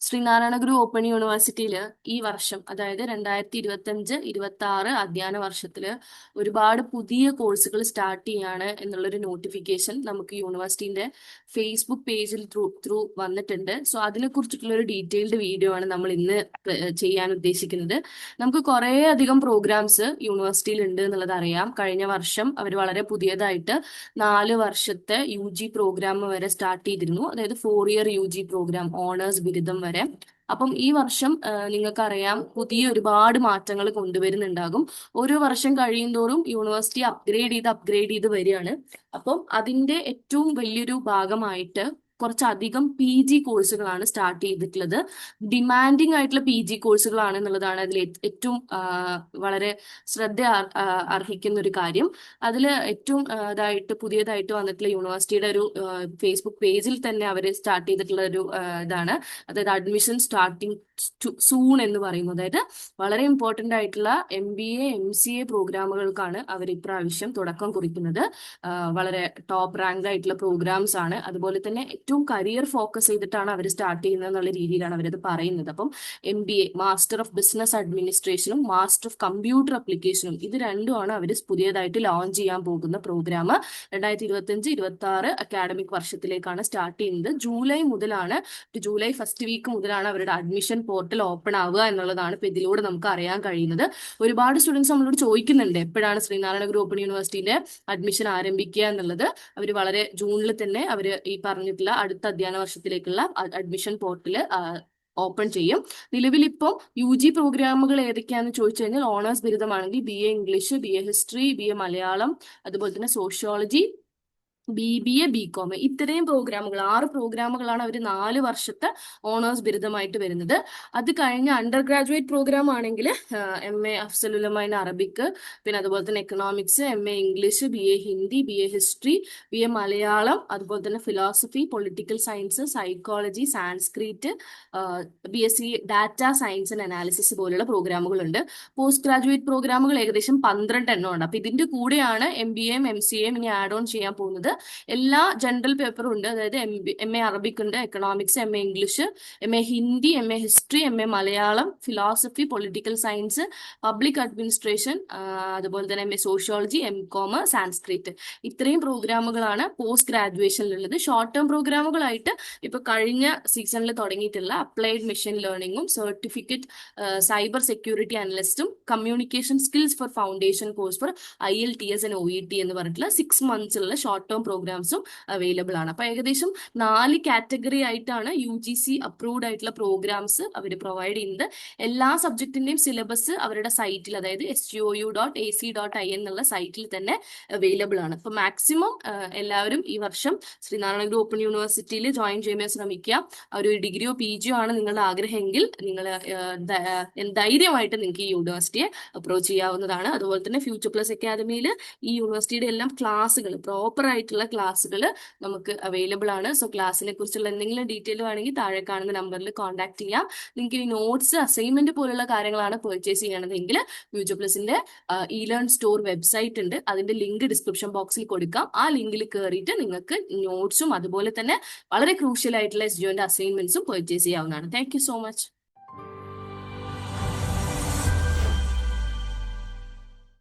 Sreenarayana Guru open യൂണിവേഴ്സിറ്റിയിൽ ഈ വർഷം അതായത് രണ്ടായിരത്തി ഇരുപത്തി അഞ്ച് ഇരുപത്തി ആറ് അധ്യയന വർഷത്തിൽ ഒരുപാട് പുതിയ കോഴ്സുകൾ സ്റ്റാർട്ട് ചെയ്യാണ് എന്നുള്ളൊരു നോട്ടിഫിക്കേഷൻ നമുക്ക് യൂണിവേഴ്സിറ്റിന്റെ ഫേസ്ബുക്ക് പേജിൽ ത്രൂ ത്രൂ വന്നിട്ടുണ്ട്. സോ അതിനെ കുറിച്ചിട്ടുള്ള ഒരു ഡീറ്റെയിൽഡ് വീഡിയോ ആണ് നമ്മൾ ഇന്ന് ചെയ്യാൻ ഉദ്ദേശിക്കുന്നത്. നമുക്ക് കുറേ അധികം പ്രോഗ്രാംസ് യൂണിവേഴ്സിറ്റിയിൽ ഉണ്ട് എന്നുള്ളത് അറിയാം. കഴിഞ്ഞ വർഷം അവർ വളരെ പുതിയതായിട്ട് നാല് വർഷത്തെ യു ജി പ്രോഗ്രാം വരെ സ്റ്റാർട്ട് ചെയ്തിരുന്നു. അതായത് four year U G program honours ബിരുദം വരെ. അപ്പം ഈ വർഷം നിങ്ങൾക്കറിയാം പുതിയ ഒരുപാട് മാറ്റങ്ങൾ കൊണ്ടുവരുന്നുണ്ടാകും. ഓരോ വർഷം കഴിയുന്തോറും യൂണിവേഴ്സിറ്റി അപ്ഗ്രേഡ് ചെയ്ത് അപ്ഗ്രേഡ് ചെയ്ത് വരികയാണ്. അപ്പം അതിന്റെ ഏറ്റവും വലിയൊരു ഭാഗമായിട്ട് കുറച്ചധികം പി ജി കോഴ്സുകളാണ് സ്റ്റാർട്ട് ചെയ്തിട്ടുള്ളത്. ഡിമാൻഡിങ് ആയിട്ടുള്ള പി ജി കോഴ്സുകളാണ് എന്നുള്ളതാണ് അതിൽ ഏറ്റവും വളരെ ശ്രദ്ധ അർ- അർഹിക്കുന്ന ഒരു കാര്യം. അതിൽ ഏറ്റവും ഇതായിട്ട് പുതിയതായിട്ട് വന്നിട്ടുള്ള യൂണിവേഴ്സിറ്റിയുടെ ഒരു ഫേസ്ബുക്ക് പേജിൽ തന്നെ അവർ സ്റ്റാർട്ട് ചെയ്തിട്ടുള്ള ഒരു ഇതാണ്. അതായത് അഡ്മിഷൻ സ്റ്റാർട്ടിങ് സൂൺ എന്ന് പറയുന്നത്. അതായത് വളരെ ഇമ്പോർട്ടന്റ് ആയിട്ടുള്ള M B A M C A പ്രോഗ്രാമുകൾക്കാണ് അവർ ഇപ്രാവശ്യം തുടക്കം കുറിക്കുന്നത്. വളരെ ടോപ്പ് റാങ്ക് ആയിട്ടുള്ള പ്രോഗ്രാംസ് ആണ്. അതുപോലെ തന്നെ ഏറ്റവും കരിയർ ഫോക്കസ് ചെയ്തിട്ടാണ് അവർ സ്റ്റാർട്ട് ചെയ്യുന്നത് എന്നുള്ള രീതിയിലാണ് അവരത് പറയുന്നത്. അപ്പം M B A master of business അഡ്മിനിസ്ട്രേഷനും master of computer അപ്ലിക്കേഷനും ഇത് രണ്ടുമാണ് അവർ പുതിയതായിട്ട് ലോഞ്ച് ചെയ്യാൻ പോകുന്ന പ്രോഗ്രാം രണ്ടായിരത്തി ഇരുപത്തി അഞ്ച് ഇരുപത്തി ആറ് അക്കാഡമിക് വർഷത്തിലേക്കാണ് സ്റ്റാർട്ട് ചെയ്യുന്നത്. ജൂലൈ മുതലാണ് ജൂലൈ ഫസ്റ്റ് വീക്ക് മുതലാണ് അവരുടെ അഡ്മിഷൻ പോർട്ടൽ ഓപ്പൺ ആവുക എന്നുള്ളതാണ് ഇപ്പൊ ഇതിലൂടെ നമുക്ക് അറിയാൻ കഴിയുന്നത്. ഒരുപാട് സ്റ്റുഡൻസ് നമ്മളോട് ചോദിക്കുന്നുണ്ട് എപ്പോഴാണ് ശ്രീനാരായണ ഗ്രൂപ്പ് യൂണിവേഴ്സിറ്റിന്റെ അഡ്മിഷൻ ആരംഭിക്കുക എന്നുള്ളത്. അവർ വളരെ ജൂണിൽ തന്നെ അവർ ഈ പറഞ്ഞിട്ടുള്ള അടുത്ത അധ്യയന വർഷത്തിലേക്കുള്ള അഡ്മിഷൻ പോർട്ടൽ ഓപ്പൺ ചെയ്യും. നിലവിൽ ഇപ്പോൾ യു ജി പ്രോഗ്രാമുകൾ ഏതൊക്കെയാണെന്ന് ചോദിച്ചു കഴിഞ്ഞാൽ honours ബിരുദമാണെങ്കിൽ B A English B A history B A Malayalam അതുപോലെ തന്നെ sociology B B A B com. ഇത്രയും പ്രോഗ്രാമുകൾ ആറ് പ്രോഗ്രാമുകളാണ് അവർ നാല് വർഷത്തെ ഓണേഴ്സ് ബിരുദമായിട്ട് വരുന്നത്. അത് കഴിഞ്ഞ അണ്ടർ ഗ്രാജുവേറ്റ് പ്രോഗ്രാം ആണെങ്കിൽ എം എ അഫ്സലുലമൈൻ അറബിക് പിന്നെ അതുപോലെ തന്നെ economics M A English B A Hindi B A history B A Malayalam അതുപോലെ തന്നെ philosophy political science psychology Sanskrit B S C data science and analysis പോലുള്ള പ്രോഗ്രാമുകളുണ്ട്. Post graduate പ്രോഗ്രാമുകൾ ഏകദേശം പന്ത്രണ്ട് എണ്ണം ഉണ്ട്. അപ്പൊ ഇതിന്റെ കൂടെയാണ് M B M M C M ഇനി ആഡ് ഓൺ ചെയ്യാൻ പോകുന്നത്. എല്ലാ ജനറൽ പേപ്പറും ഉണ്ട്. അതായത് M B M A Arabic ഉണ്ട് economics M A English M A Hindi M A history M A Malayalam philosophy political science public administration അതുപോലെ തന്നെ M A sociology M com Sanskrit ഇത്രയും പ്രോഗ്രാമുകളാണ് പോസ്റ്റ് ഗ്രാജുവേഷനിലുള്ളത് short term പ്രോഗ്രാമുകളായിട്ട് ഇപ്പൊ കഴിഞ്ഞ സീസണിൽ തുടങ്ങിയിട്ടുള്ള അപ്ലൈഡ് മെഷീൻ ലേണിംഗും certificate cyber security അനലിസ്റ്റും communication skills for foundation course for I L T S and O E T എന്ന് പറഞ്ഞിട്ടുള്ള സിക്സ് ഉള്ള ഷോർട്ട് ടേം പ്രോഗ്രാംസും അവൈലബിൾ ആണ്. അപ്പൊ ഏകദേശം നാല് കാറ്റഗറി ആയിട്ടാണ് യു ജി സി അപ്രൂവ്ഡ് ആയിട്ടുള്ള പ്രോഗ്രാംസ് അവർ പ്രൊവൈഡ് ചെയ്യുന്നത്. എല്ലാ സബ്ജക്റ്റിന്റെയും സിലബസ് അവരുടെ സൈറ്റിൽ അതായത് S G O U dot A C dot I എന്നുള്ള സൈറ്റിൽ തന്നെ അവൈലബിൾ ആണ്. അപ്പൊ മാക്സിമം എല്ലാവരും ഈ വർഷം ശ്രീനാരായണ ഗുരു ഓപ്പൺ യൂണിവേഴ്സിറ്റിയിൽ ജോയിൻ ചെയ്യാൻ ശ്രമിക്കുക. ഒരു ഡിഗ്രിയോ പി ജിയോ ആണ് നിങ്ങളുടെ ആഗ്രഹമെങ്കിൽ നിങ്ങൾ ധൈര്യമായിട്ട് നിങ്ങൾക്ക് ഈ യൂണിവേഴ്സിറ്റിയെ അപ്രോച്ച് ചെയ്യാവുന്നതാണ്. അതുപോലെ തന്നെ ഫ്യൂച്ചർ പ്ലസ് അക്കാദമിയിൽ ഈ യൂണിവേഴ്സിറ്റിയുടെ എല്ലാം ക്ലാസ്സുകൾ പ്രോപ്പർ ആയിട്ടുള്ള ക്ലാസ്സുകൾ നമുക്ക് അവൈലബിൾ ആണ് സോ ക്ലാസ്സിനെ കുറിച്ചുള്ള എന്തെങ്കിലും ഡീറ്റെയിൽ വേണമെങ്കിൽ താഴെ കാണുന്ന നമ്പറിൽ കോൺടാക്ട് ചെയ്യാം. നിങ്ങൾക്ക് ഈ നോട്ട്സ് അസൈൻമെന്റ് പോലുള്ള കാര്യങ്ങളാണ് പെർച്ചേസ് ചെയ്യണതെങ്കിൽ ഫ്യൂച്ചർ പ്ലസിന്റെ ഇ ലേൺ സ്റ്റോർ വെബ്സൈറ്റ് ഉണ്ട്. അതിന്റെ ലിങ്ക് ഡിസ്ക്രിപ്ഷൻ ബോക്സിൽ കൊടുക്കാം. ആ ലിങ്കിൽ കയറിയിട്ട് നിങ്ങൾക്ക് നോട്ട്സും അതുപോലെ തന്നെ വളരെ ക്രൂഷ്യൽ ആയിട്ടുള്ള എസ് ജിയോന്റെ അസൈൻമെന്റ്സും പെർച്ചേസ് ചെയ്യാവുന്നതാണ്. Thank so much.